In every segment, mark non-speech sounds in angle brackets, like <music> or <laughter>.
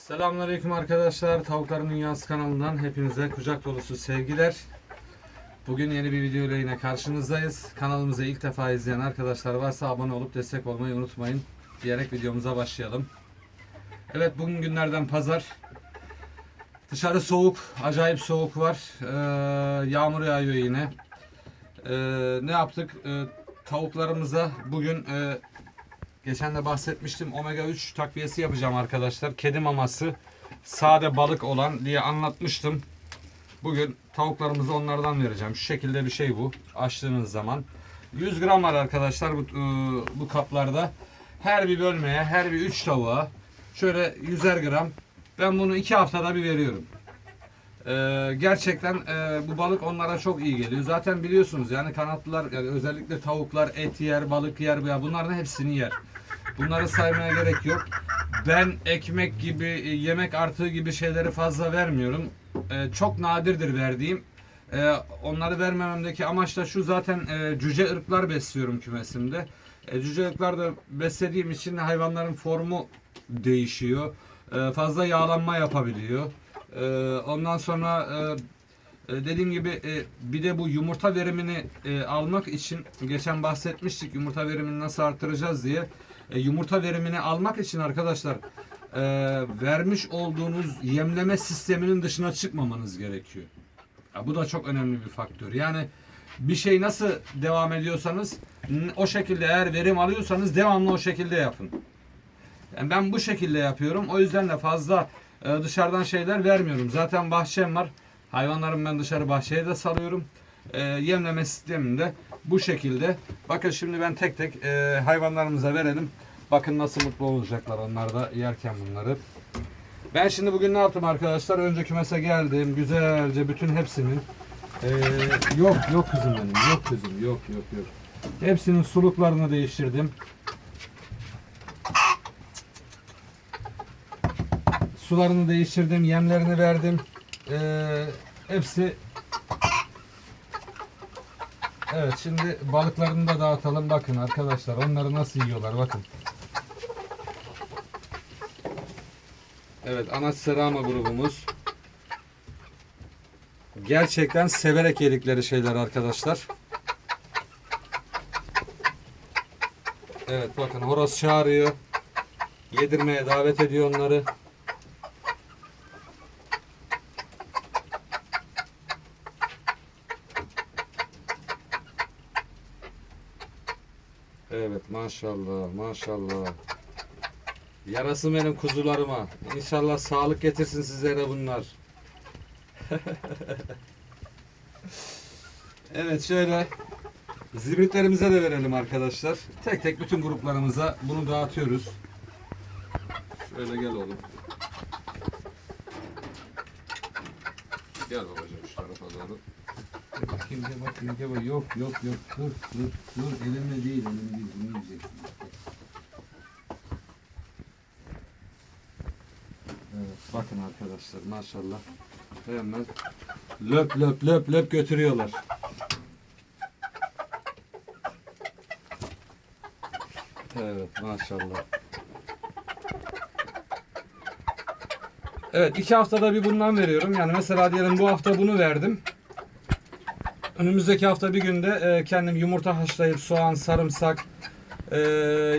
Selamünaleyküm arkadaşlar. Tavukların Dünyası kanalından hepinize kucak dolusu sevgiler. Bugün yeni bir video ile yine karşınızdayız. Kanalımıza ilk defa izleyen arkadaşlar varsa abone olup destek olmayı unutmayın. Diyerek videomuza başlayalım. Evet bugün günlerden pazar. Dışarı soğuk, acayip soğuk var. Ee, yağmur yağıyor yine. Ee, ne yaptık? Ee, tavuklarımıza bugün e, Geçen de bahsetmiştim omega 3 takviyesi yapacağım arkadaşlar. Kedi maması sade balık olan diye anlatmıştım. Bugün tavuklarımızı onlardan vereceğim. Şu şekilde bir şey bu. Açtığınız zaman. 100 gram var arkadaşlar bu, e, bu kaplarda. Her bir bölmeye, her bir 3 tavuğa şöyle 100'er gram. Ben bunu 2 haftada bir veriyorum. Ee, gerçekten e, bu balık onlara çok iyi geliyor. Zaten biliyorsunuz yani kanatlılar yani özellikle tavuklar et yer, balık yer ya bunların hepsini yer. Bunları saymaya gerek yok. Ben ekmek gibi, e, yemek artığı gibi şeyleri fazla vermiyorum. E, çok nadirdir verdiğim. E, onları vermememdeki amaç da şu zaten e, cüce ırklar besliyorum kümesimde. E, cüce ırklarda beslediğim için hayvanların formu değişiyor. E, fazla yağlanma yapabiliyor. E, ondan sonra e, e, dediğim gibi e, bir de bu yumurta verimini e, almak için geçen bahsetmiştik yumurta verimini nasıl artıracağız diye. E, yumurta verimini almak için arkadaşlar e, vermiş olduğunuz yemleme sisteminin dışına çıkmamanız gerekiyor. Ya, bu da çok önemli bir faktör. Yani bir şey nasıl devam ediyorsanız o şekilde eğer verim alıyorsanız devamlı o şekilde yapın. Yani ben bu şekilde yapıyorum. O yüzden de fazla e, dışarıdan şeyler vermiyorum. Zaten bahçem var. Hayvanlarımı ben dışarı bahçeye de salıyorum. E, yemleme sisteminde bu şekilde. Bakın şimdi ben tek tek e, hayvanlarımıza verelim. Bakın nasıl mutlu olacaklar onlar da yerken bunları. Ben şimdi bugün ne yaptım arkadaşlar? Önce kümese geldim. Güzelce bütün hepsinin e, yok yok kızım benim. Yok kızım. Yok yok yok. Hepsinin suluklarını değiştirdim. Sularını değiştirdim, yemlerini verdim. Ee, hepsi Evet şimdi balıklarını da dağıtalım. Bakın arkadaşlar onları nasıl yiyorlar bakın. Evet anaç serama grubumuz. Gerçekten severek yedikleri şeyler arkadaşlar. Evet bakın horoz çağırıyor. Yedirmeye davet ediyor onları. Evet maşallah maşallah. Yarası benim kuzularıma. İnşallah sağlık getirsin sizlere bunlar. <laughs> evet şöyle zibritlerimize de verelim arkadaşlar. Tek tek bütün gruplarımıza bunu dağıtıyoruz. Şöyle gel oğlum. Gel babacığım şu tarafa doğru. Gel bakayım gel bak. Yok yok yok. Dur dur dur. Elimle değil elimle değil. Bunu yiyeceksin. Evet bakın arkadaşlar maşallah. Hemen löp löp löp löp götürüyorlar. Evet maşallah. Evet iki haftada bir bundan veriyorum. Yani mesela diyelim bu hafta bunu verdim. Önümüzdeki hafta bir günde e, kendim yumurta haşlayıp soğan, sarımsak, e,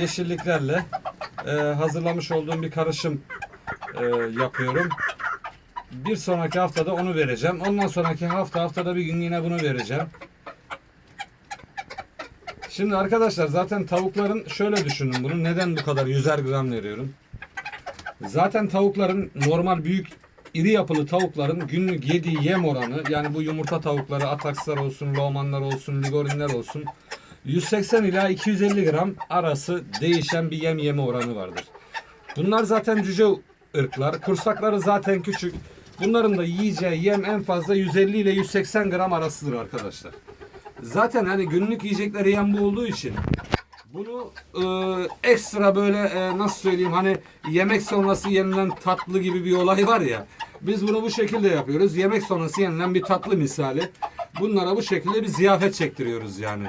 yeşilliklerle e, hazırlamış olduğum bir karışım e, yapıyorum. Bir sonraki haftada onu vereceğim. Ondan sonraki hafta haftada bir gün yine bunu vereceğim. Şimdi arkadaşlar zaten tavukların şöyle düşünün bunu neden bu kadar 100'er gram veriyorum. Zaten tavukların normal büyük iri yapılı tavukların günlük yediği yem oranı yani bu yumurta tavukları atakslar olsun, lomanlar olsun, ligorinler olsun 180 ila 250 gram arası değişen bir yem yeme oranı vardır. Bunlar zaten cüce ırklar. Kursakları zaten küçük. Bunların da yiyeceği yem en fazla 150 ile 180 gram arasıdır arkadaşlar. Zaten hani günlük yiyecekleri yem bu olduğu için bunu e, ekstra böyle e, nasıl söyleyeyim hani yemek sonrası yenilen tatlı gibi bir olay var ya. Biz bunu bu şekilde yapıyoruz. Yemek sonrası yenilen bir tatlı misali. Bunlara bu şekilde bir ziyafet çektiriyoruz yani.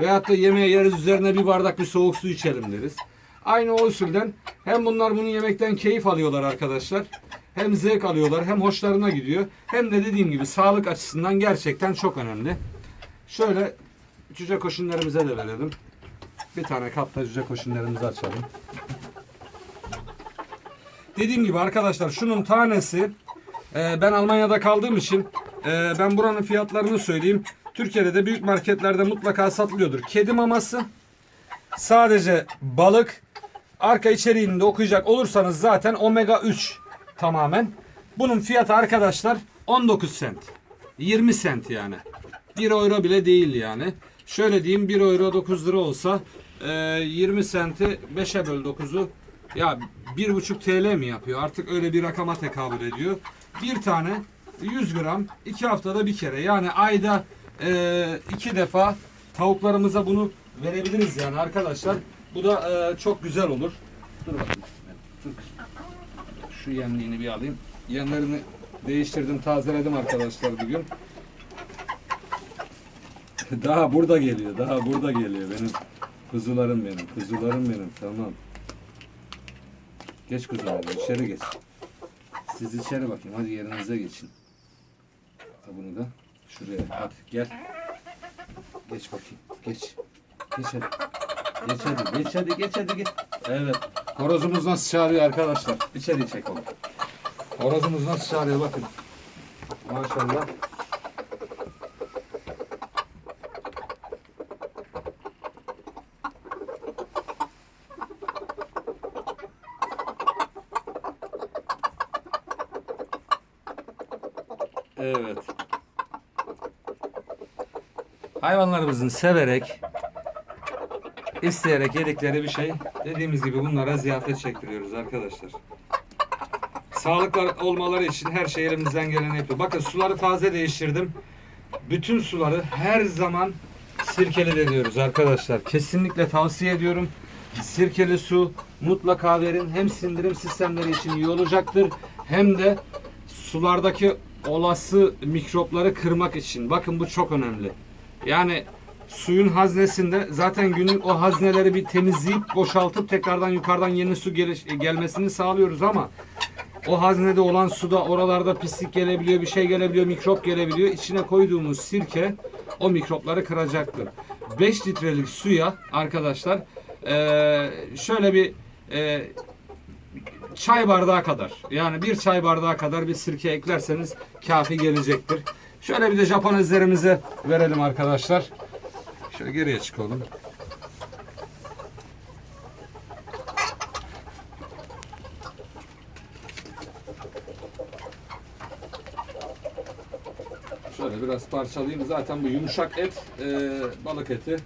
Veyahut da yemeğe yeriz üzerine bir bardak bir soğuk su içelim deriz. Aynı o usulden hem bunlar bunu yemekten keyif alıyorlar arkadaşlar. Hem zevk alıyorlar hem hoşlarına gidiyor. Hem de dediğim gibi sağlık açısından gerçekten çok önemli. Şöyle cüce koşunlarımıza da verelim. Bir tane kapta cüce koşunlarımızı açalım. Dediğim gibi arkadaşlar şunun tanesi e, ben Almanya'da kaldığım için e, ben buranın fiyatlarını söyleyeyim. Türkiye'de de büyük marketlerde mutlaka satılıyordur. Kedi maması sadece balık arka içeriğinde okuyacak olursanız zaten omega 3 tamamen. Bunun fiyatı arkadaşlar 19 sent. 20 sent yani. 1 euro bile değil yani. Şöyle diyeyim 1 euro 9 lira olsa e, 20 senti 5'e böl 9'u ya 1,5 TL mi yapıyor? Artık öyle bir rakama tekabül ediyor. Bir tane 100 gram 2 haftada bir kere yani ayda e, iki defa tavuklarımıza bunu verebiliriz yani arkadaşlar. Bu da e, çok güzel olur. Dur bakayım. Şu yemliğini bir alayım. Yemlerini değiştirdim, tazeledim arkadaşlar bugün. Daha burada geliyor, daha burada geliyor benim kuzularım benim, kuzularım benim. Tamam. Geç kuzularım, içeri geç. Siz içeri bakayım, hadi yerinize geçin. Al Bunu da şuraya, hadi gel. Geç bakayım, geç. Geç hadi. Geç hadi, geç hadi, geç hadi, geç. Evet. Horozumuz nasıl çağırıyor arkadaşlar? İçeri çek onu. Horozumuz nasıl çağırıyor bakın. Maşallah. Evet. Hayvanlarımızın severek, isteyerek yedikleri bir şey. Dediğimiz gibi bunlara ziyafet çektiriyoruz arkadaşlar. Sağlıklı olmaları için her şey elimizden geleni yapıyor. Bakın suları taze değiştirdim. Bütün suları her zaman sirkeli veriyoruz arkadaşlar. Kesinlikle tavsiye ediyorum. Sirkeli su mutlaka verin. Hem sindirim sistemleri için iyi olacaktır. Hem de sulardaki olası mikropları kırmak için. Bakın bu çok önemli. Yani suyun haznesinde zaten günlük o hazneleri bir temizleyip boşaltıp tekrardan yukarıdan yeni su geliş- gelmesini sağlıyoruz ama o haznede olan suda oralarda pislik gelebiliyor, bir şey gelebiliyor, mikrop gelebiliyor. İçine koyduğumuz sirke o mikropları kıracaktır. 5 litrelik suya arkadaşlar eee, şöyle bir eee, çay bardağı kadar yani bir çay bardağı kadar bir sirke eklerseniz kafi gelecektir. Şöyle bir de Japonezlerimize verelim arkadaşlar. Şöyle geriye çıkalım. Şöyle biraz parçalayayım. Zaten bu yumuşak et, e, balık eti.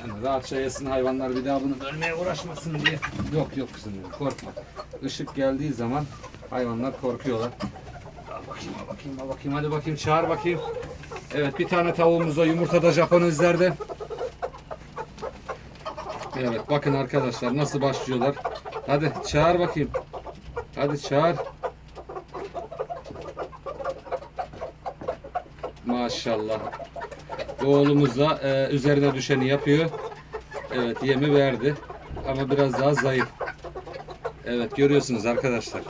Yani rahatça yesin hayvanlar bir daha bunu bölmeye uğraşmasın diye. Yok yok kızım korkma. Işık geldiği zaman hayvanlar korkuyorlar. Bakayım, al bakayım, al bakayım. Hadi bakayım, çağır bakayım. Evet, bir tane tavuğumuz da yumurtada Japonezlerde. Evet, bakın arkadaşlar nasıl başlıyorlar. Hadi çağır bakayım. Hadi çağır. Maşallah. Oğlumuz da e, üzerine düşeni yapıyor. Evet yemi verdi. Ama biraz daha zayıf. Evet görüyorsunuz arkadaşlar.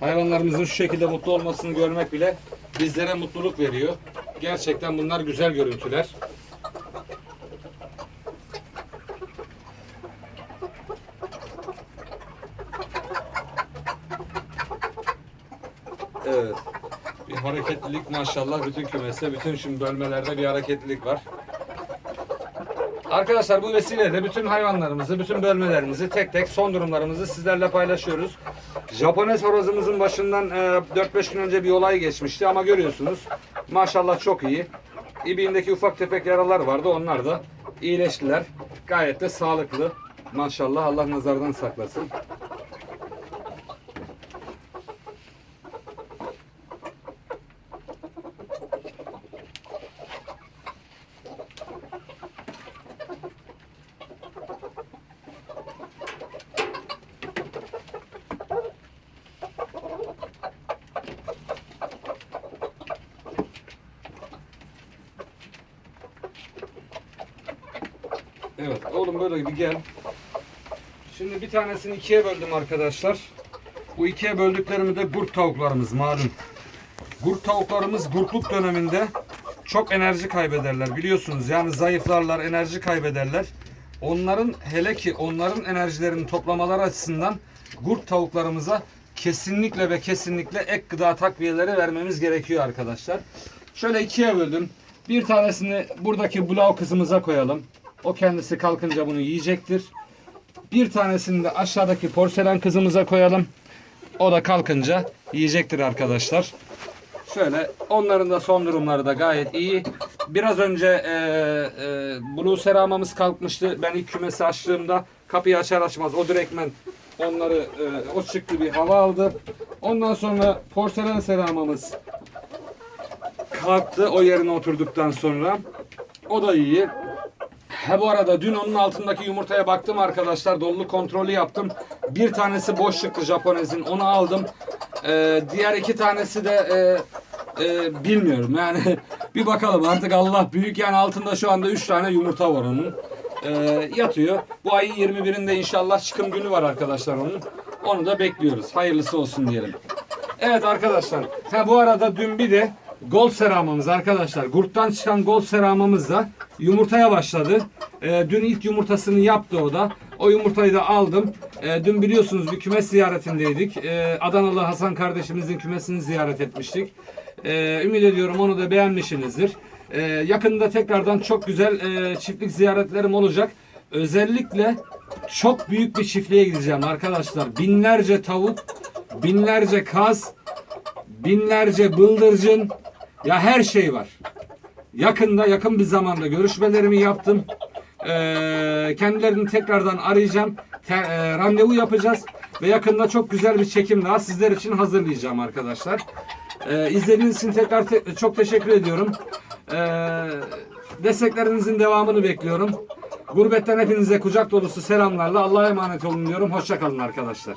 Hayvanlarımızın şu şekilde mutlu olmasını görmek bile bizlere mutluluk veriyor. Gerçekten bunlar güzel görüntüler. Evet. Bir hareketlilik maşallah bütün kümeste, bütün şimdi bölmelerde bir hareketlilik var. Arkadaşlar bu vesileyle bütün hayvanlarımızı, bütün bölmelerimizi tek tek son durumlarımızı sizlerle paylaşıyoruz. Japones horozumuzun başından e, 4-5 gün önce bir olay geçmişti ama görüyorsunuz maşallah çok iyi. İbiğindeki ufak tefek yaralar vardı onlar da iyileştiler. Gayet de sağlıklı. Maşallah Allah nazardan saklasın. Evet oğlum böyle bir gel. Şimdi bir tanesini ikiye böldüm arkadaşlar. Bu ikiye böldüklerimi de gurt tavuklarımız malum. Gurt tavuklarımız gurtluk döneminde çok enerji kaybederler biliyorsunuz. Yani zayıflarlar, enerji kaybederler. Onların hele ki onların enerjilerini toplamaları açısından gurt tavuklarımıza kesinlikle ve kesinlikle ek gıda takviyeleri vermemiz gerekiyor arkadaşlar. Şöyle ikiye böldüm. Bir tanesini buradaki bulav kızımıza koyalım. O kendisi kalkınca bunu yiyecektir. Bir tanesini de aşağıdaki porselen kızımıza koyalım. O da kalkınca yiyecektir arkadaşlar. Şöyle onların da son durumları da gayet iyi. Biraz önce e, e, Blue Seramamız kalkmıştı. Ben ilk kümesi açtığımda kapıyı açar açmaz o direktmen onları e, o çıktı bir hava aldı. Ondan sonra porselen seramamız kalktı o yerine oturduktan sonra. O da iyi. He bu arada dün onun altındaki yumurtaya baktım arkadaşlar. Doluluk kontrolü yaptım. Bir tanesi boş çıktı Japonez'in. Onu aldım. Ee, diğer iki tanesi de e, e, bilmiyorum. Yani <laughs> bir bakalım artık Allah büyük. Yani altında şu anda 3 tane yumurta var onun. Ee, yatıyor. Bu ayın 21'inde inşallah çıkım günü var arkadaşlar onun. Onu da bekliyoruz. Hayırlısı olsun diyelim. Evet arkadaşlar. Ha bu arada dün bir de gold seramamız arkadaşlar. Gurttan çıkan gold seramamız da yumurtaya başladı. Ee, dün ilk yumurtasını yaptı o da. O yumurtayı da aldım. Ee, dün biliyorsunuz bir kümes ziyaretindeydik. Ee, Adanalı Hasan kardeşimizin kümesini ziyaret etmiştik. Ee, ümit ediyorum onu da beğenmişsinizdir. Ee, yakında tekrardan çok güzel e, çiftlik ziyaretlerim olacak. Özellikle çok büyük bir çiftliğe gideceğim arkadaşlar. Binlerce tavuk, binlerce kaz, binlerce bıldırcın ya her şey var. Yakında yakın bir zamanda görüşmelerimi yaptım. Ee, kendilerini tekrardan arayacağım. Te- e, randevu yapacağız ve yakında çok güzel bir çekim daha sizler için hazırlayacağım arkadaşlar. Ee, izlediğiniz için tekrar te- çok teşekkür ediyorum. Ee, desteklerinizin devamını bekliyorum. Gurbetten hepinize kucak dolusu selamlarla Allah'a emanet olun diyorum. Hoşçakalın arkadaşlar.